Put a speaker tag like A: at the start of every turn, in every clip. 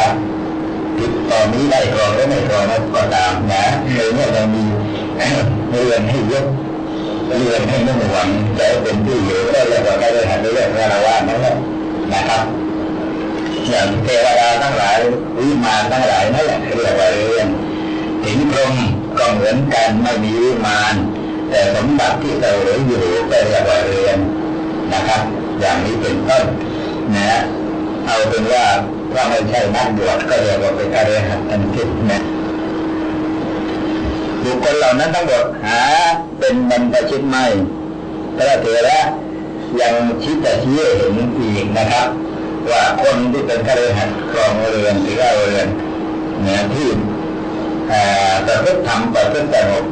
A: นะครับติดตอนนี้ได้กรองก็ไม่กรองก็ตามนะในเมื่อเรามีเรือนให้ยกเรือนให้นุ่งหวังใจเป็นที่อยู่ก็เรียกว่าได้หันเรื่องราวานั่นแหละนะครับอย่างเทวดาทั้งหลายวิมานทั้งหลายนั่นแหละเรียกว่าเรือนถึงพรหมก็เหมือนกันไม่มีวิมาน แต่สมบัติที่เราเหลืออยู่ก็เรียกว่าเรือนนะครับ อย่างนี้เป็นต้นนะเอาเป็นว่า ว่าไม่ใช่นักบวชก็เรียกว่าเป็นอริยหันทิพย์นะบุคคลเหล่านั้นทั้งหมดหาเป็นบรรพชิตไม่พระเถระยังชิดจะชี้เห็นอีกนะครับ ว่าคนที่เป็นคฤหัสถ์ครองเรือนหรือเอาเรือนเนี่ยที่ประพฤติธรรมประพฤติสงบ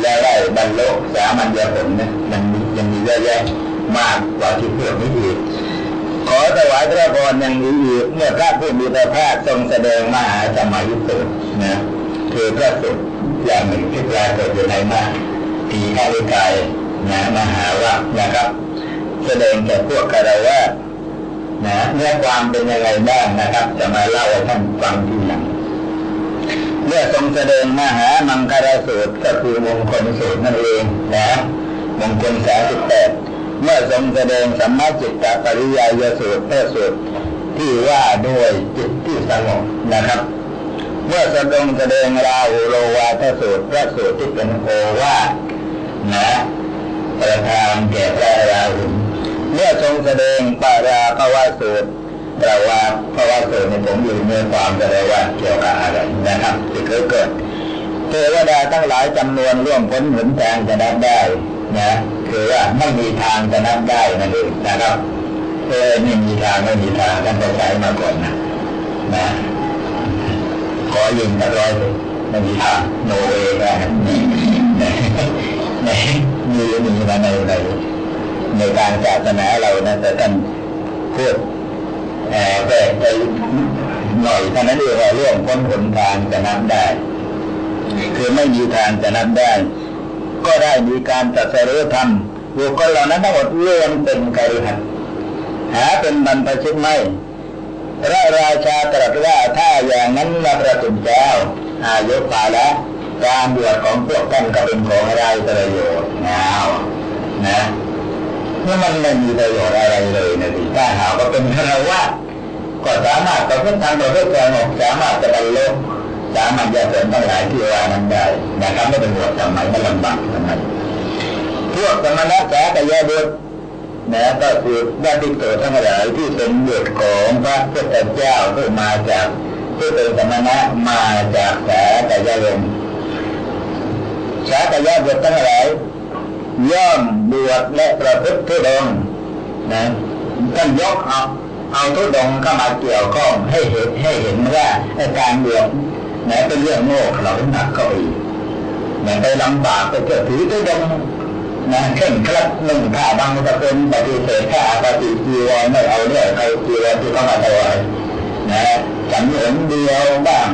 A: และได้บรรลุสามัญญผลเนี่ยมันยังมีเยอะแยะมากกว่าที่พวกนี้อีก ขอถวายพระพรอยังมีอีกเมื่อพระผู้มีพระภาคทรงแสดงมหาสมัยสุดนะคือพระสุดอย่างหนึ่งที่ปรากฏอยู่ในมาทีฆาลิกายนะมหาวัคนะครับ แสดงแก่พวกคารวะนะเนื้อความเป็นยังไงบ้างนะครับ จะมาเล่าให้ท่านฟังทีหลังเมื่อทรงแสดงมหามังคลสูตรก็คือมงคลสูตรนั่นเองนะมงคลสาสิบแปด เมื่อทรงแสดงสัมมาจิตตปริยายสูตรพระสูตรที่ว่าด้วยจิตที่สงบนะครับ เมื่อแสดงแสดงราหูโลวาทสูตรพระสูตรที่เป็นโอวาทนะประธานแก่พระราหุลเมื่อทรงแสดงปาราภวสูตรแปลว่าภวสูตรในผมอยู่เนื้อความแปลว่าเกี่ยวกับอะไรนะครับที่เคยเกิดเทวดาทั้งหลายจำนวนร่วมพ้นหนทางจะนับได้นะ คือว่าไม่มีทางจะนับได้นั่นเองนะครับเออไม่มีทางไม่มีทางท่านก็ใช้มาก่อนนะนะขอยิงตะร้อยไม่มีทางโนเวย์ได้นี่นี่มีมีมาในในในการศาสนาเรานะแต่ท่านพูดแอบไปหน่อยเท่านั้นเองว่าเรื่องพ้นหนทางจะนับได้ คือไม่มีทางจะนับได้ ก็ได้มีการตรัสรู้ธรรมบุคคลเหล่านั้นทั้งหมดล้วนเป็นกริหันหาเป็นบรรพชิตไม่พระราชาตรัสว่าถ้าอย่างนั้นมาประสุเจ้าอายุปาและการบวชของพวกท่านก็เป็นของไรประโยชน์งาวนะเมื่มันไม่มีประโยชน์อะไรเลยนะทีถ้าหากว่าเป็นคารวะก็สามารถประพฤติทางประพฤติสงบสามารถจะบรรลุ สามารถจะเสริมทั้งหลายที่ว่านั้นได้นะครับไม่เป็นบวชทำไมไม่ลำบากทำไมพวกสมณะสากยบุตรนะก็คือได้ติโตทั้งหลายที่เป็นบุตรของพระพุทธเจ้าที่มาจากที่เป็นสมณะมาจากสากยลมสากยบุตรทั้งหลายย่อมบวชและประพฤติทุดงนะท่านยกเอาเอาทุดงเข้ามาเกี่ยวข้องให้เห็นให้เห็นว่าการบวช นะเป็นเรื่องโง่เขลาหนักเข้าอีกนะไปลำบากไปเกิดถือทุดงนะเข่งครัดหนึ่งข่าบางตะเป็นปฏิเสธข่าปฏิจีวรไม่เอาเนี่ยใครจีวรที่เข้ามาถวายนะฉันเห็นเดียวบ้าง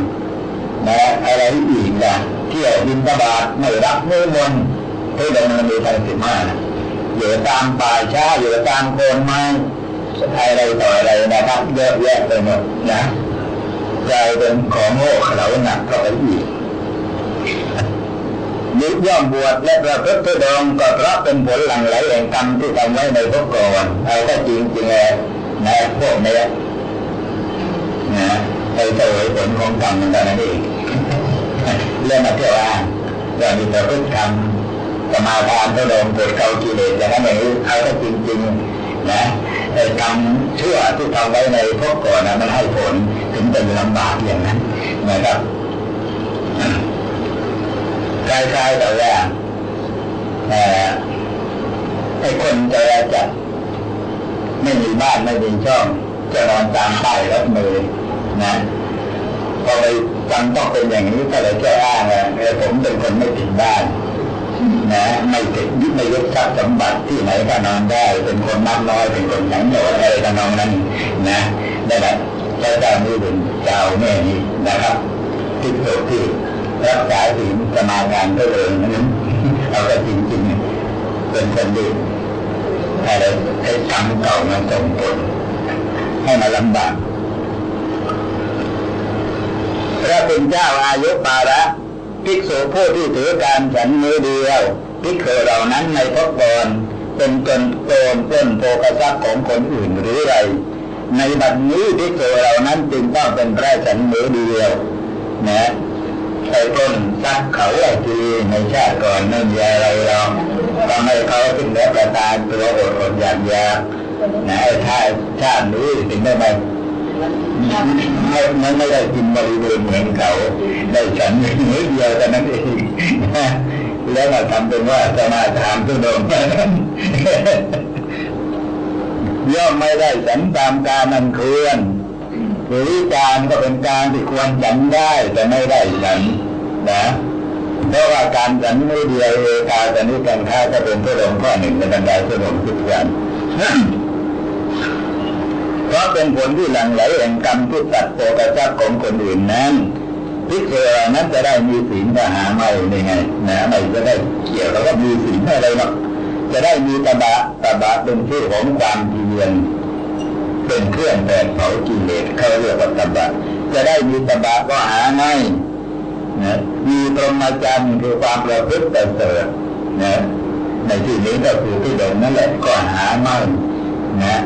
A: นะอะไรอีกนะเที่ยวบินตบาทไม่รับนิมนต์ที่ดำเนินมีทางสิบห้าอยู่ตามป่าช้าอยู่ตามโคนไม้อะไรต่ออะไรนะครับเยอะแยะไปหมดนะ กลายเป็นของโง่เขลาหนักเข้าไปอีกยึดย่อมบวชและประพฤติทุดงก็เพราะเป็นผลหลังไหลแห่งกรรมที่ทำไว้ในพวกก่อนเอาก็จริงจริงเลยนะพวกนี้นะไปเสวยผลของกรรมมันแต่นั้นเองเรื่องมาเที่ยวอ้างว่ามีประพฤติกรรมสมาทานทุดองปวดเกากิเลสอย่างนั้นองเอาก็จริงจริง นะไอ้กรรมชั่วที่ทำไว้ในพวกก่อนนะมันให้ผลถึงเป็นลำบากอย่างนั้นนะครับคล้ายๆแต่ว่าไอ้คนจะจะไม่มีบ้านไม่มีช่อง จะนอนตามป้ายรถเมล์นะพอไปฟังต้องเป็นอย่างนี้ก็เลยแก้อ้างว่าเออผมเป็นคนไม่ติดบ้าน นะไม่ติดยึดไม่ยึดทรัพย์สมบัติที่ไหนก็นอนได้ เป็นคนนักน้อยเป็นคนแข็งโหดอะไรทำนองนั้นนะได้ไหมเจ้าเจ้านี่เป็นเจ้าแม่นี้นะครับที่เกิดที่รักษาศีลสมาทานก็เลยนั้นเอาแต่จริงๆเป็นคนดีอะไรให้กรรมเก่ามาส่งผลให้มาลำบากพระเป็นเจ้าอายุปาระ ภิกษุผู้ที่ถือการฉันมือเดียวภิกษุเหล่านั้นในพบกรเป็นตนโกนต้นโภกทรัพย์ของคนอื่นหรือไร ในบัดนี้ภิกษุเหล่านั้นจึงต้องเป็นพระฉันมือเดียวนะไอ้ต้นซักเขาไอ้ทีในชาติก่อนนั่นมีอะไรเราทำให้เขาถึงได้ประทานตัวอดอดอยากยากนะไอ้ชาติชาตินี้ถึงได้มา ม่ไม่ไม่ได้กินบริเวณเหมือนเขาได้ฉันมือเดียวแต่นั้นเองแล้วมาทำเป็นว่าจะมาถามทุดงนั้นย่อมไม่ได้ฉันตามการมันควรหรือการก็เป็นการที่ควรฉันได้แต่ไม่ได้ฉันนะเพราะว่าการฉันไม่เดียวเอกาแต่นี้การค้าก็เป็นทุดงข้อหนึ่งในบรรดาทุดงทุกอย่าง เพราะเป็นผลที่หลั่งไหลแห่งกรรมที่ตัดโปกระจับของคนอื่นนั้นพิเศษนั้นจะได้มีศีลทหาไม่นี่ไงนะไม่จะได้เกี่ยวแล้วก็มีศีลอะไรหรอกจะได้มีตบะตบะเป็นชื่อของความเพียรเป็นเครื่องแผดเผากิเลสเขาเรียกว่าตบะจะได้มีตบะก็หาง่ายนะมีปรมจันทร์คือความประพฤติเสริฐนะในที่นี้ก็คือที่เดิมนั่นแหละก็หาไม่นะ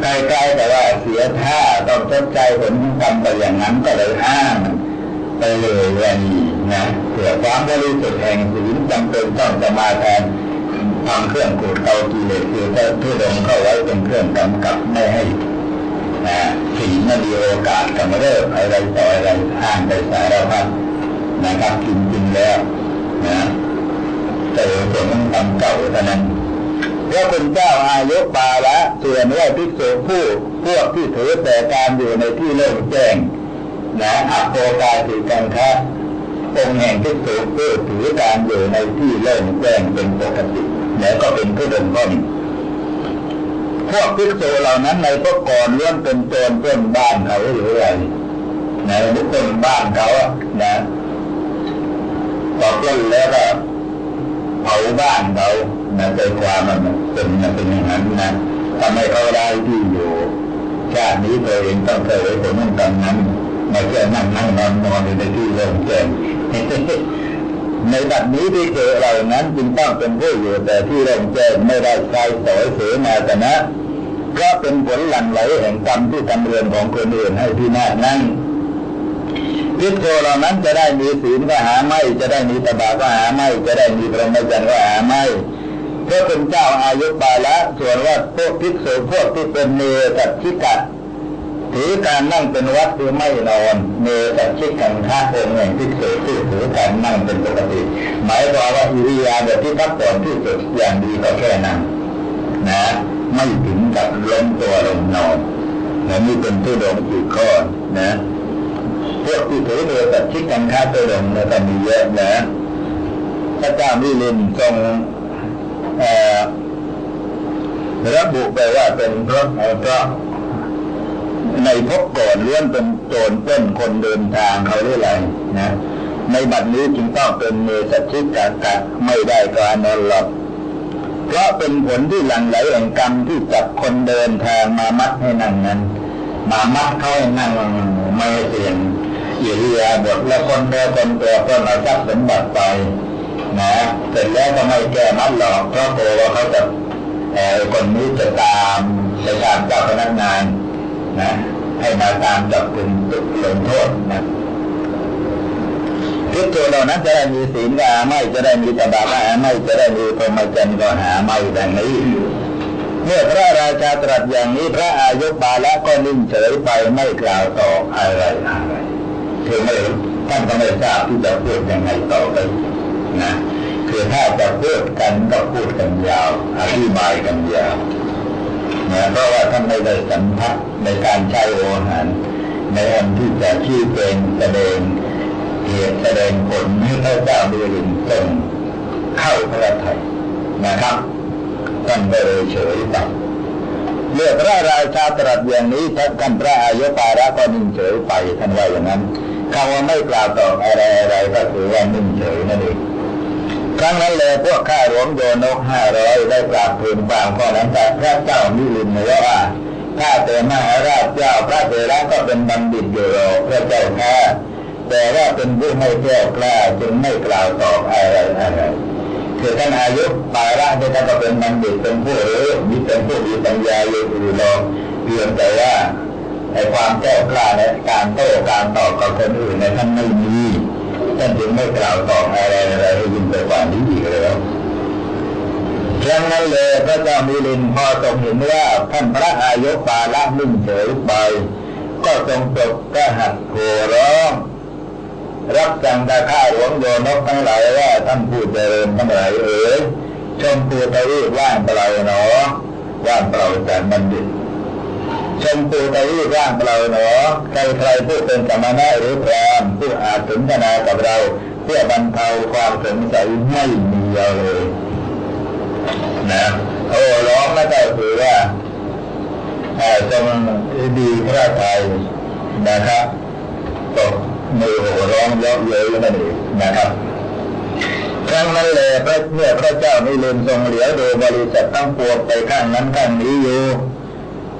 A: ใกล้ๆแต่ว่าเสียท่าต้องชดใจผลกรรมไปอย่างนั้นก็เลยอ้างไปเลยว่านี่นะเผื่อความบริสุทธิ์แห่งศีลจำเป็นต้องจะมาแทนทำเครื่องขูดเกากิเลสคือถ้าทุดงเข้าไว้เป็นเครื่องกำกับไม่ให้นะศีลนั้นมีโอกาสกำเริบอะไรต่ออะไรอ้างไปสารพัดนะครับจริงๆแล้วนะแต่ส่วนของกรรมเก่าเท่านั้น พระคุณเจ้าอายุปาละส่วนว่าภิกษุผู้พวกที่ถือแต่การอยู่ในที่โล่งแจ้งนะอัปโปกาสิกันคะองแห่งภิกษุผู้ถือการอยู่ในที่โล่งแจ้งเป็นปกติแล้วก็เป็นผู้เดินข้อนพวกภิกษุเหล่านั้นในพวกก่อนล้วนเป็นโจรเพื่อนบ้านเขาหรืออะไรนะบุคคลบ้านเขาอะนะพอเพื่อนแล้วก็เผาบ้านเขา นะใจความมันเป็นมันเป็นอย่างนั้นนะทำให้เขาได้ที่อยู่ชาตินี้ตัวเองต้องเคยไว้ผลนั่นกันนั้นไม่ใช่นั่งนั่งนอนนอนอยู่ในที่โล่งแจ้งในบัดนี้ที่เจอเรานั้นจึงต้องเป็นผู้อยู่แต่ที่โล่งแจ้งไม่ได้ใช้สอยเสนาสนะเพราะเป็นผลหลั่งไหลแห่งกรรมที่ทำเรือนของคนอื่นให้ที่นานั้นพิโกเหล่านั้นจะได้มีศีลก็หาไม่ จะได้มีตบะก็หาไม่ จะได้มีพรหมจรรย์ก็หาไม่ พราะเป็นเจ้าอายุปาละส่วนว่าพวกภิกษุพวกที่เป็นเนตัดชิกะถือการนั่งเป็นวัดคือไม่นอนเนตัดชิกังค่าองค์แห่งภิกษุที่ถือการนั่งเป็นปกติ หมายความว่าอิริยาบถที่พักผ่อนที่สุดอย่างดีก็แค่นั่งนะ ไม่ถึงกับล้มตัวลงนอนนะนี่เป็นผู้ดงอีกข้อนะพวกที่ถือเนตัดชิกังค่าตัวดงเนี่ยก็มีเยอะนะพระเจ้ามิลินทรง ระบุไปว่าเป็นเพราะเพราะในพบก่อนล้วนเป็นโจรเป้นคนเดินทางเขาเรื่อยๆนะในบัดนี้จึงต้องเป็นเมสัชิกากะไม่ได้การนอนหลับเพราะเป็นผลที่หลั่งไหลแห่งกรรมที่จับคนเดินทางมามัดให้นั่งนั้น มามัดเขาให้นั่งไม่เสี่ยงอิริยาบถแล้วคนเดินคนตัวก็มาทรัพย์สมบัติไป นะเสร็จแล้วก็ไม่แก้มัดหรอกเพราะกลัวว่าเขาจะแอบคนนี้จะตามไปตามเจ้าพนักงานนะให้มาตามจับกลุ่มลงโทษนะทุกตัวเหล่านั้นจะได้มีศีลก็หาไม่จะได้มีตบะก็หาไม่จะได้มีพรหมจรรย์ก็หาไม่ดังนี้เมื่อพระราชาตรัสอย่างนี้พระอายุบาละก็นิ่งเฉยไปไม่กล่าวต่ออะไรอะไรคือไม่ท่านก็ไม่ทราบที่จะพูดยังไงต่อไป นะคือถ้าจะพูดกันก็พูดกันยาวอธิบายกันยาวนะเพราะว่าท่านไม่ได้สัมผัสในการใช้โอหารในอันที่จะชี้เป็นแสดงเหตุแสดงผลให้พระเจ้าดูลินทรงเข้าพระทัยนะครับท่านก็เลยเฉยไปเมื่อพระราชาตรัสอย่างนี้ท่านพระอายุปาระก็นิ่งเฉยไปท่านว่าอย่างนั้นคำว่าไม่กล่าวตอบอะไรอะไรก็คือว่านิ่งเฉยนั่นเอง ครั้งนั้นเลยพวกข้าหลวงโยนกห้าร้อยได้กราบทูลบางข้อนั้นแต่พระเจ้ามิลินเลยว่าข้าแต่มหาราชเจ้าพระเถระก็เป็นบัณฑิตอยู่พระเจ้าข้าแต่ว่าเป็นผู้ไม่แก้วกล้าจึงไม่กล่าวตอบอะไรอะไรคือท่านอายุปาระที่ท่านก็เป็นบัณฑิตเป็นผู้รู้มีเป็นผู้มีปัญญาอยู่อยู่รอเพียงแต่ว่าไอความแก้วกล้าและการโต้การตอบกับคนอื่นในท่านไม่มี ท่านจึงไม่กล่าวตอบอะไรอะไรให้ยินไปกว่านี้อีกแล้วครั้งนั้นเลยพระเจ้ามิลินพอทรงเห็นว่าท่านพระอายุปาละนิ่งเฉยไป ก็ทรงปลดกระหัตโหร้อง รับสั่งตาข้าหลวงโยนกทั้งหลายว่าท่านผู้เจริญทั้งหลายเอ๋ยชมพูทวีว่างเปล่าหนอว่างเปล่าจากบัณฑิต ชมพูทวีปว่างเปล่าหนอใครใครผู้เป็นสมณะหรือพรามผู้อาจสนทนากับเรา เพื่อบรรเทาความสงสัยไม่มีเลยนะโอ้ร้องแล้วก็คือว่าอ่าทรงดีพระทัยนะครับตกมือโหร้องเยอะเย้ยนั่นเองนะครับครั้งนั้นแหละพระเมื่อพระเจ้านิลืมทรงเหลียวดูบริษัททั้งปวงไปข้างนั้นข้างนี้อยู่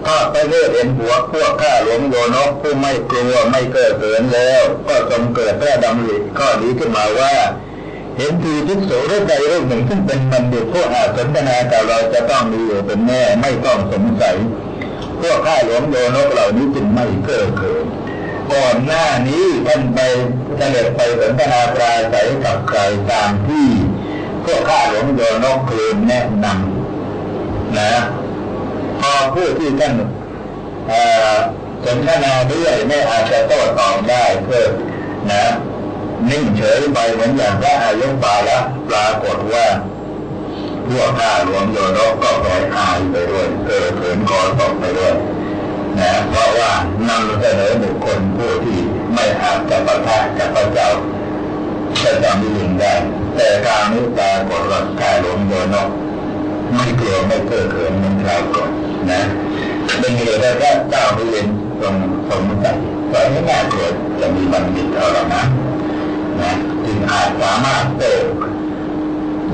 A: ก็ไปเลือเห็นหัวพวกข้าหลวงโยนกผู้ไม่กลัวไม่เกิดเกินแล้ว ก็ทรงเกิดพระดำริข้อนี้ขึ้นมาว่า เห็นทีทุกโสรูปใดรูปหนึ่งซึ่งเป็นบัณฑิตผู้อาจสนทนากับเราจะต้องมีอยู่เป็นแน่ไม่ต้องสงสัย พวกข้าหลวงโยนกเหล่านี้จึงไม่เกิดเกินก่อนหน้านี้ท่านไปเสด็จไปสนทนาปราศัยกับใครตามที่พวกข้าหลวงโยนกเคยแนะนำนะ พอผู้ที่ท่านเอ่อสนทนาด้วยไม่อาจจะโต้ตอบได้เพื่อนะ นิ่งเฉยไปเหมือนอย่างพระอายุปาละปรากฏว่าพวกข้าหลวงโยนกก็ปล่อยอายไปด้วยเกิดเขินคอตกไปด้วยนะเพราะว่านำเสนอบุคคลผู้ที่ไม่อาจจะประทะกับพระเจ้าพระเจ้ามิลินได้ แต่การนี้ปรากฏว่าข้าหลวงโยนก ไม่เกลัวไม่เก้อเขินเหมือนคราวก่อนนะเป็นเหตุให้พระเจ้ามิลินทรงสงสัยว่าไม่น่ากลัวจะมีบัณฑิตเอาหรอกนะนะจึงอาจสามารถโต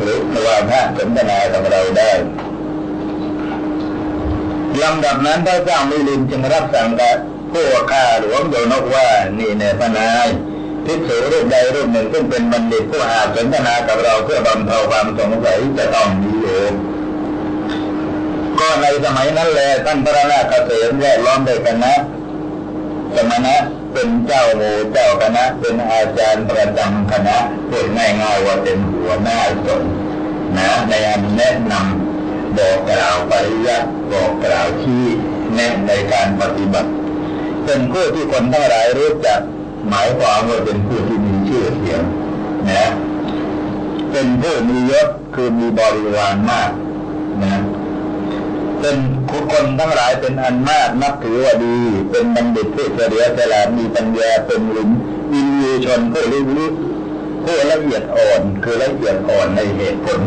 A: หรือว่าพระสนทนากับเราได้ลำดับนั้นพระเจ้ามิลินจึงรับสั่งกับผู้ข้าหลวงโยนกว่า นี่แน่พนายภิกษุรูปใดรูปหนึ่งซึ่งเป็นบัณฑิตผู้อาจสนทนากับเราเพื่อบำเพ็ญความสงสัยจะต้องมีอยู่ ก็ในสมัยนั้นแหละท่านพระนาคเษมแวดล้อมด้วยคณะสมณะเป็นเจ้าหมู่เจ้าคณะ เป็นอาจารย์ประจำคณะพูดง่ายๆว่าเป็นหัวหน้าสงฆ์นะในอันแนะนำบอกกล่าวปริยัติบอกกล่าวที่แนะในการปฏิบัติ เป็นผู้ที่คนทั้งหลายรู้จักหมายความว่าเป็นผู้ที่มีชื่อเสียงนะเป็นผู้มียศคือมีบริวารมากนะ เป็นคนทั้งหลายเป็นอันมากนับถือว่าดี เป็นบัณฑิตผู้เฉลียวฉลาดมีปัญญาเป็นหลินวินยูชนผู้รู้รู้ผู้ละเอียดอ่อนคือละเอียดอ่อนในเหตุผล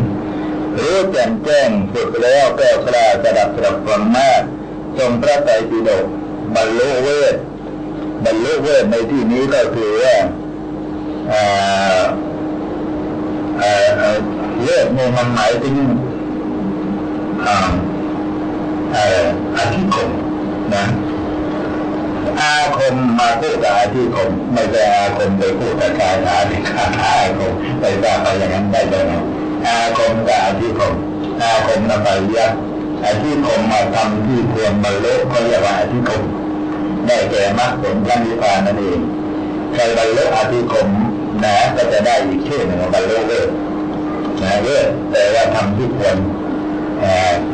A: รู้แจ่มแจ้งฝึกแล้วแก้วกล้าสดับสดับฟังมากทรงพระไตรปิฎกบรรลุเวทบรรลุเวทในที่นี้ก็คือว่าอ่าอ่าอ่าเนี่ยมันหมายถึงอ่า อาธิคมนะอาคมมาพูดกับอาธิคมไม่ใช่อาคมไปพูดกับชายอาธิคาอาคมไปว่าไปอย่างนั้นได้ไหมอาคมกับอาธิคมอาคมนำไปยักอาธิคมมาทำที่ควรบรรลุเขาเรียกว่าอาธิคมได้แก่มรรคผลพระนิพพานนั่นเองใครบรรลุอาธิคมนะก็จะได้อีกชื่อหนึ่งบรรลุเวทนะเวทแต่ว่าทำที่ควรเอ่อเพ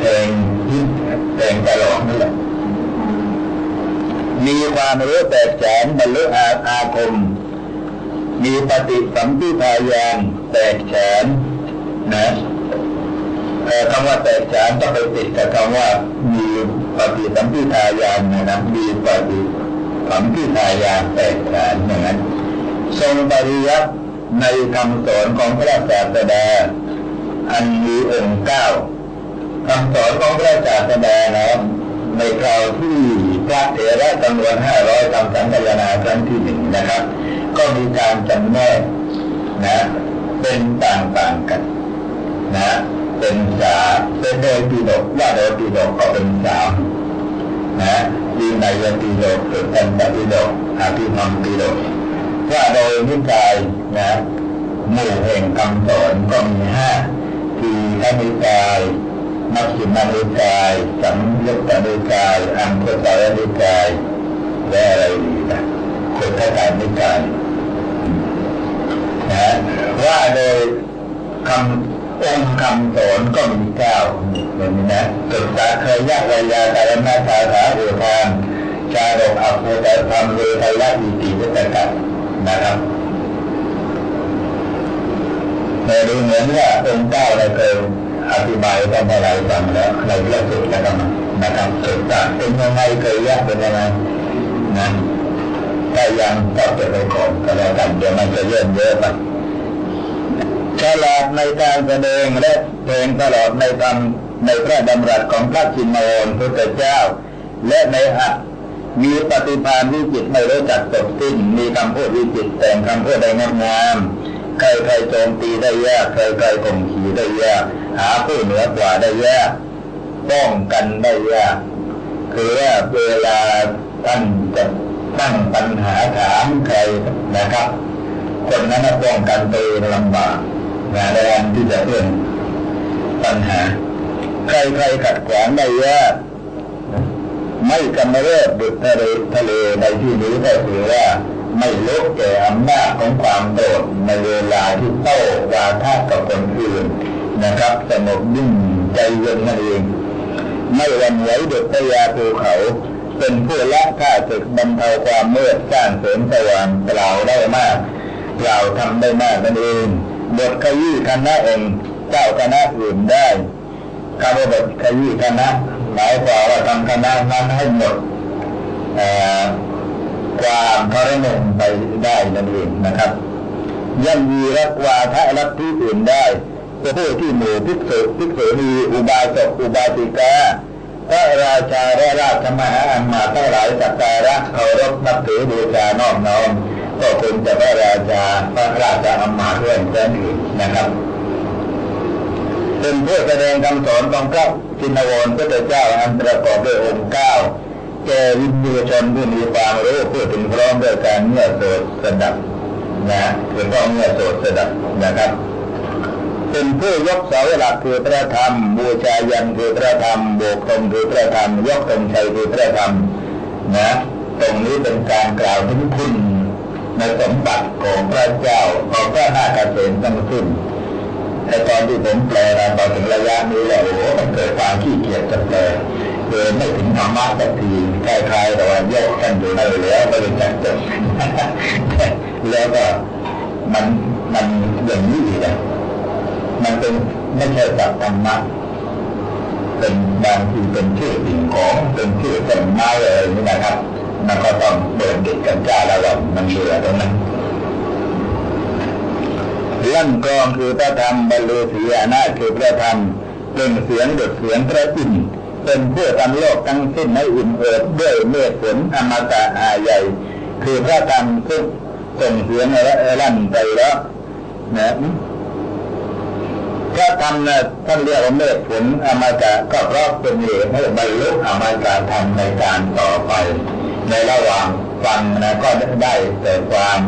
A: ลงที่ เพลงตลอดนั่นแหละมีความรู้แตกแฉนบรรลุอาอาคม มีปฏิสัมพิทายานแตกแฉนนะคำว่าแตกแฉนต้องไปติดกับคำว่า มีปฏิสัมพิทายานนะนะมีปฏิสัมพิทายานแตกแฉนอย่างนั้น ทรงปริยัติในคำสอนของพระศาสดาอันมีองค์เก้า คำสอนของพระศาสดานะครับในคราวที่พระเถระจำนวนห้าร้อยทำสังฆนาครั้งที่หนึ่งนะครับ ก็มีการจำแนกนะ เป็นต่างๆกัน นะ เป็นสาเป็นโดยปีดกว่าโดยปีดกก็เป็นสามนะวินัยปีดกสุตันตปีดกอภิธรรมปีดกว่าโดยนิกายนะหมู่แห่งคำสอนก็มีห้าทีฆนิกาย มัชฌิมานิกายสัมยุตตานิกายอังคุตรนิกายและอะไรอีกนะคุตตานิกายนะว่าโดยคำองค์คำสอนก็มีเก้าอย่างนี้นะศึกษาเคยยากวิยาการนาคาถาอุทานชาดกอัปโภตธรรมเวทายะอิติวิตกันะครับแต่ดูเหมือนว่าองค์เก้าเราเคย อธิบายกันอะไรฟังแล้วในเรื่องสุดแล้วกันนะครับศึกษาเป็นยังไงเคยยากเป็นยังไงนะถ้ายังก็เก็บไว้ก่อนก็แล้วกันเดี๋ยวมันจะเยิ่มเยอะไปฉลาดในการแสดงและเพลงตลอดในธรรมในพระดำรัสของพระชินโนพุทธเจ้า และในอัตมีปฏิภาณวิจิตไม่รู้จักจบสิ้นมีคำพูดวิจิตแต่งคำพูดได้งดงามใคร ใครโจมตีได้ยากใครใครข่มขีได้ยาก หาผู้เหนือกว่าได้ยากป้องกันได้ยากคือว่าเวลาท่านจะตั้งปัญหาถามใครนะครับ คนนั้นป้องกันตัวลำบากงานในกาที่จะเรื่องปัญหา ใครใครขัดขวางได้ยากไม่กำเริบดุจทะเลทะเลในที่นี้ก็คือว่า ไม่ลุกแก่อำนาจของความโดดในเวลาที่โต้วาทะกับคนอื่นนะครับสงบนิ่งใจเย็นนั่นเองไม่วันไหวดุจพยาภูเขา เป็นผู้ละข้าศึกบรรเทาความมืดสร้างเสริมสว่างกล่าได้มากกล่าวทำได้มากนั่นเองบทขยี้คณะเองเจ้าคณะอื่นได้คำว่าบทขยี้คณะหมายความว่าทำคณะนั้นให้หมดเอ่อ ความพระนมไปได้นั่นเองนะครับย่ำยีรักวาทะรักที่อื่นได้ผู้ที่หมู่พิกษุพิกษุณีอุบาสกอุบาสิกาพระราชาและราชมหาอันมาทั้งหลายสักการะเคารพนับถือบูชานอบน้อมก็คงจะพระราชาพระราชาอัมมาด้วยเช่อนอื่นนะครับ เป็นเพื่อแสดงคำสอนของพระจินวรพระเจ้าอันประกอบด้วยองค์เก้า แก่วิญญาชนผู้มีความรู้ผู้ถึงพร้อมด้วยการเงื่อโสดสดับนะคือต้องเงื่อโสดสดับนะครับ เป็นผู้ยกเสาหลักคือพระธรรม บูชายันคือพระธรรมโบกธงคือพระธรรม ยกธงชัยคือพระธรรมนะตรงนี้เป็นการกล่าวถึงคุณในสมบัติของพระเจ้าของพระนาคเษนทั้งสิ้นแต่ตอนที่ผมแปลนะตอนถึงระยะนี้แล้วโอ้โหมันเกิดความขี้เกียจจะแปลเกินไม่ถึงธรรมะสักที คล้ายๆแต่ว่ายกกันอยู่ในแล้วไม่รู้จักจบแล้วก็มันมันอย่างนี้อีกนะมันเป็นไม่ใช่สัพธรรมะเป็นบางทีเป็นชื่อสิ่งของเป็นชื่อต้นไม้อะไรนี้นะครับ มันก็ต้องเดินเด็กกันจ้าระวังมันเหลือตรงนั้นลั่นกรองคือพระธรรมบรรลุสีอนาคือพระธรรมเป็นเสียงดุดเสียงพระอินทร์ เป็นผู้ทำโลกทั้งสิ้นให้อิ่มเอิบด้วยเมฆฝนอมตะอาใหญ่ คือพระธรรมซึ่งส่งเสียงและลั่นไปแล้วนะพระธรรมนะท่านเรียกว่าเมฆฝนอมตะก็เพราะเป็นเหตุให้บรรลุอมตะธรรมในการต่อไป ในระหว่างฟังนะก็ได้แต่ความ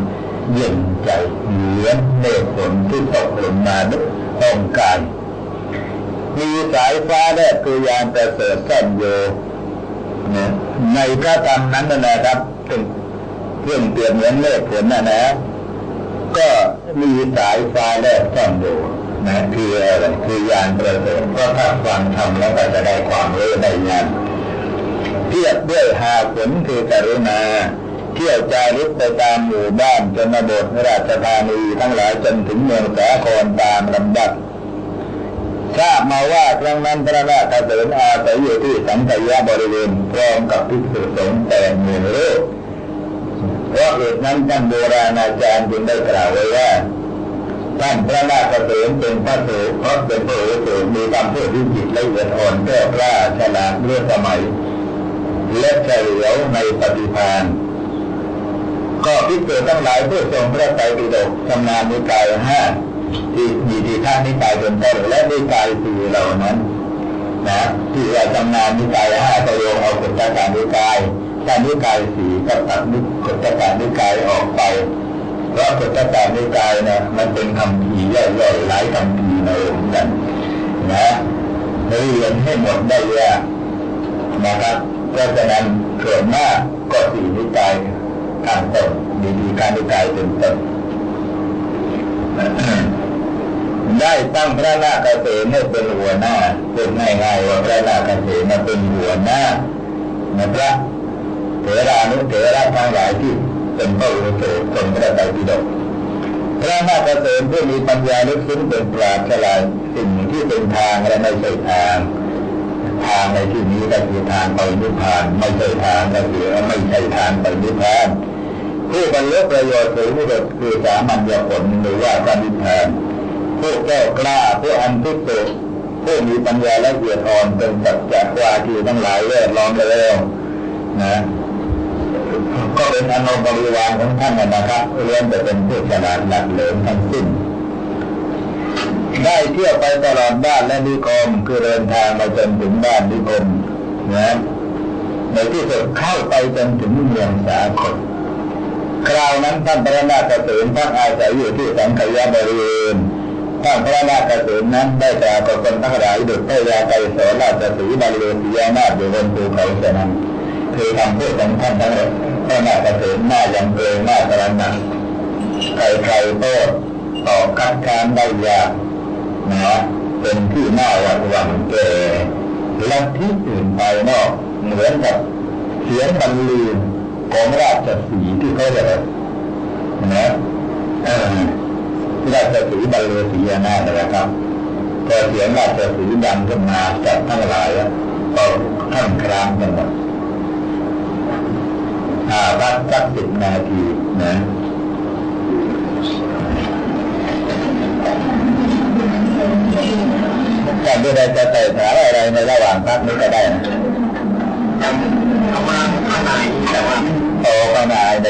A: เย็นใจเหมือนเมฆฝนที่ตกลงมาด้วยองกาย มีสายฟ้าแลบคือยานประเสริฐซ่นอยู่นะในพระธรรมนั้นนะนะครับเป็นเครื่องเปรียเหมือนเมฆฝนนะนะ ก็มีสายฟ้าแลบซ่อนอยู่นะคืออะไรคือยานประเสริฐก็ถ้าฟังทำแล้วก็จะได้ความรู้ได้งานเทียบด้วยหาผลคือกรุณาเที่ยวจาริกไปตามหมู่บ้านจนบทราชธานีทั้งหลายจนถึงเมืองสาครตามลำดับ ทราบมาว่าครั้งนั้นพระราชเสนอาศัยอยู่ที่สังขยาบริเวณพร้อมกับภิกษุสงฆ์แต่หมื่นรูปเพราะเหตุนั้นท่านโบราณอาจารย์จึงได้กล่าวไว้ว่าท่านพระราชเสนเป็นพระสูเพราะเป็นพระสูมีคำพูดที่จิตละเอียดอ่อนแก้กล้าฉลาดเรื่องสมัยและเฉลียวในปฏิภาณก็พิสูจน์ทั้งหลายเพื่อทรงพระไตรปิฎกชำนาญนิกายห้า ที่มีที่ท่านิกายเป็นต้นและนิกายสี่เหล่านั้น นะที่เราชำนาญนิกายห้าก็รวมเอากุตการนิกายถ้านิกายสี่ก็ตัดนิกุตการนิกายออกไปเพราะพุทธศาสนิกายนะมันเป็นคำพีย่อยๆหลายคำพีในองค์กันนะเรียนให้หมดได้ยากนะครับเพราะฉะนั้นส่วนมากก็สี่นิกายข้างต้นมีดีการนิกายเป็นต้น ได้ตั้งพระนาคเษนให้เป็นหัวหน้าเป็นง่ายๆว่าพระนาคเษนมาเป็นหัวหน้านะครับเถรานุเถระทั้งหลายที่เป็นพระอุโสทรงพระไตรปิฎกพระนาคเษนผู้มีปัญญาลึกซึ้งเป็นปราชญ์ฉลาดสิ่งที่เป็นทางและไม่ใช่ทางทางในที่นี้ก็คือทางไปนิพพานไม่ใช่ทางก็คือไม่ใช่ทางไปนิพพานผู้บรรลุประโยชน์สูงสุดคือสามัญญผลหรือว่าพระนิพพาน ผู้แก้กล้าผู้อันพิสุผู้มีปัญญาและเอียดอ่อนเป็นสัจจะวาทีทั้งหลายแวดล้อมไปแล้วนะก็เป็นอนุบริวารของท่านนะครับเรียนแต่เป็นผู้ฉลาดหลักเหลิมทั้งสิ้น ได้เที่ยวไปตลอดบ้านและนิคมคือเดินทางมาจนถึงบ้านนิคมนะในที่สุดเข้าไปจนถึงเมืองสาครคราวนั้นท่านพระนาคเษนพักอาศัยอยู่ที่สังขยาบริเวณ ท่านพระนาคเษนนั้นได้กล่าวกับคนทั้งหลายดุจพระยาไกรสอนราชสีห์บริเวณสียานาถอยู่บนภูเขาเสนั้นคือคำพูดของท่านทั้งหมดพระนาคเษนหน้ายำเกรงหน้าตระหนักใครใครๆโต้ตอบคัดค้านได้ยากนะเป็นที่น่าหวาดหวั่นแก่ลัทธิอื่นภายนอกเหมือนกับเสียงบรรลือของราชสีที่เขาเรียกนะอ่อ ราชสีบรรลือสียานาถนะครับพอเสียงราชสีดังขึ้นมาจับทั้งหลายก็ท่านครามกันหมดอาพักสักสิบนาทีนะท่านผู้ใดจะใส่สาอะไรในระหว่างพักนี้ก็ได้นะ
B: เอามาข้างในแต่ว่า
A: โอ้ขณะใน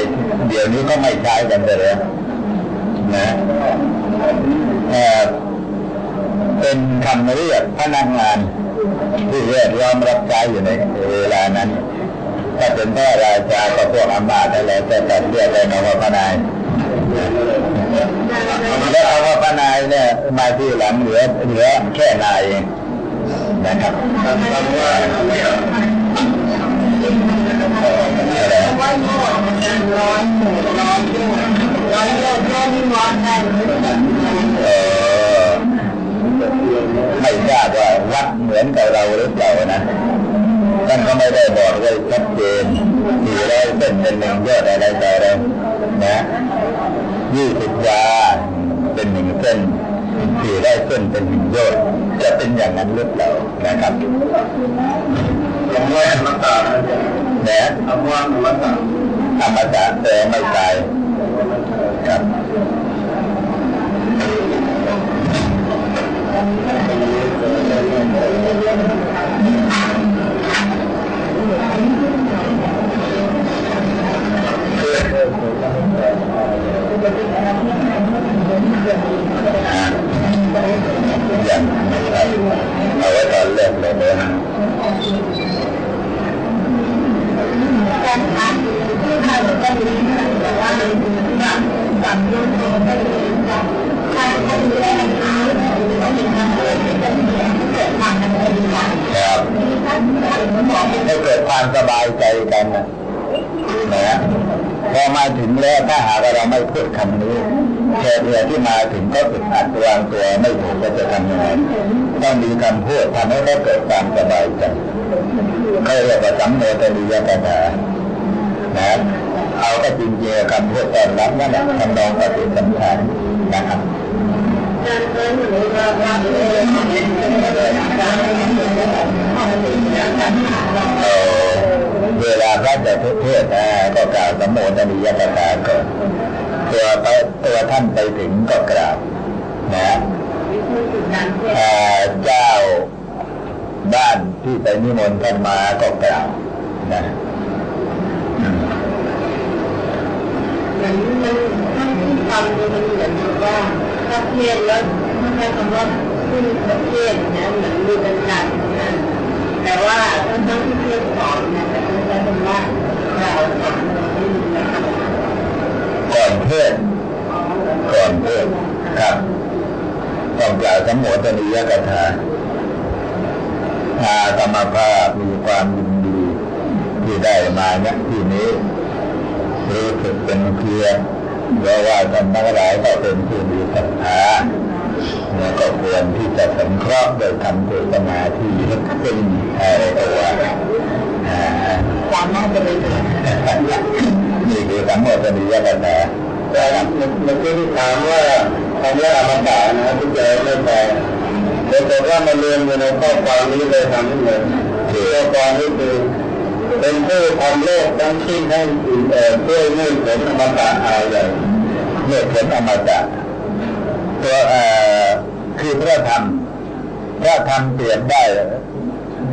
A: เดี๋ยวนี้ก็ไม่ใช้กันเลย นะเออเป็นคำเรียกพนักงานที่เรียกยอมรับใช้อยู่ในเวลานั้น ถ้าเป็นพระราชาก็พวกอำมาตย์อะไรจะตัดเรียกเลยนะว่าพนายแล้วคำว่าพนายเนี่ยมาที่หลังเหลือเหลือแค่นายเองนะครับ
B: คำว่าเนี่ย
A: อะไร
B: ร้อยหมูร้อยหมูร้อยหมูร้อยโลดร้อยนี่วัดได้
A: เออไม่ทราบว่าวัดเหมือนกับเราหรือเปล่านะท่านก็ไม่ได้บอกไว้ชัดเจนสี่ร้อยเส้นเป็นหนึ่งยอดอะไรต่ออะไรนะยี่สิบวาเป็นหนึ่งเส้นสี่ร้อยเส้นเป็นหนึ่งยอดจะเป็นอย่างนั้นหรือเปล่านะครับ
B: คำว่ารักษา
A: นะ
B: คำว่ารักษา
A: ธรรมศาสตร์แต่ไม่ตาย ครั นั่น
B: แหละทำ
A: นองปฏิสัมพันธ์นะครับ
B: เว
A: ลาพระจะเทศน์นะก็กล่าวสมโภชนียประกถาก่อนตัวตัวท่านไปถึงก็กราบนะเอ่อเจ้าบ้านที่ไปนิมนต์ท่านมาก็กล่าวนะอืม
B: เห มันถ้าที่ฟังมันเหมือนว่าถ้าเทศแล้วถ้าใช้คำว่าขึ้นประเทศนะเหมือนมีบรรยากาศนะแต่ว่าถ้าต้งที่เทศสอนนะจะใช้คำว่าเราสอนเราไม่รู้นะคะ
A: ก่อนเทศก่อนเพื่อครับต้องกล่าวทั้งหมดนิยกถาอาตมาภาพมีความยินดีที่ได้มาเนี่ยที่นี้ รู้สึกเป็นเพียรเพราะว่าท่านทั้งหลายก็เป็นผู้มีศรัทธาเนี่ยก็ควรที่จะสงเคราะห์โดยทำเจตนาที่ลึกซึ้งในตัวอ่า
B: จำน่าจะเป็น
A: นี่คือสังโมทนิยกถาแต่เมื่อกี้ที่ถามว่าคำว่าอมตะนะที่เจอไม่แปลแต่แต่ว่ามาเรียนอยู่ในข้อความนี้เลยทำให้เลยข้อความนี้คือ เป็นผู้ทำโลกทั้งสิ้นให้เอ่อด้วยมืดผลอมตะอะไรเลยมืดผลอมตะตัวเอ่อคือพระธรรมพระธรรมเปรียบได้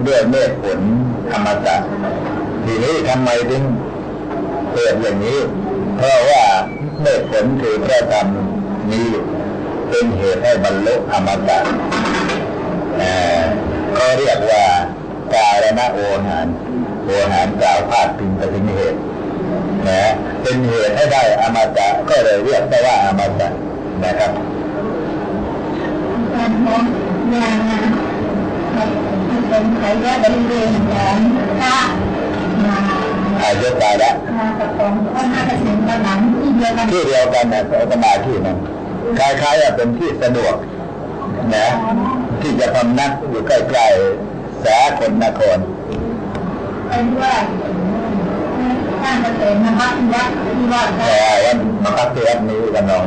A: ด้วยเมฆผลอมตะทีนี้ทำไมถึงเกิดอย่างนี้ เพราะว่าเมฆผลคือพระธรรมนี้เป็นเหตุให้บรรลุอมตะเอ่อเขาเรียกว่าการณโอหาร โอหารกล่าวพาดพิงไปถึงเหตุนะเป็นเหตุให้ได้อมตะก็เลยเรียกได้ว่าอมตะนะครับ
B: การมองงานนะมันเป็นไขว่าบริเวณของพระมา
A: อายุตายแล้ว
B: มากับของก็น่าจะถึงกำลังที่เดียวกัน
A: ที่เดียวกันนะสมาที่นั้นคล้ายๆว่าเป็นที่สะดวกนะที่จะพำนักอยู่ใกล้ๆสากลนคร
B: เป็นว่าสร้างเกษตรนะคะที่วัดที่วัด
A: แต่วันมาพักที่วัดนี้กันน้อง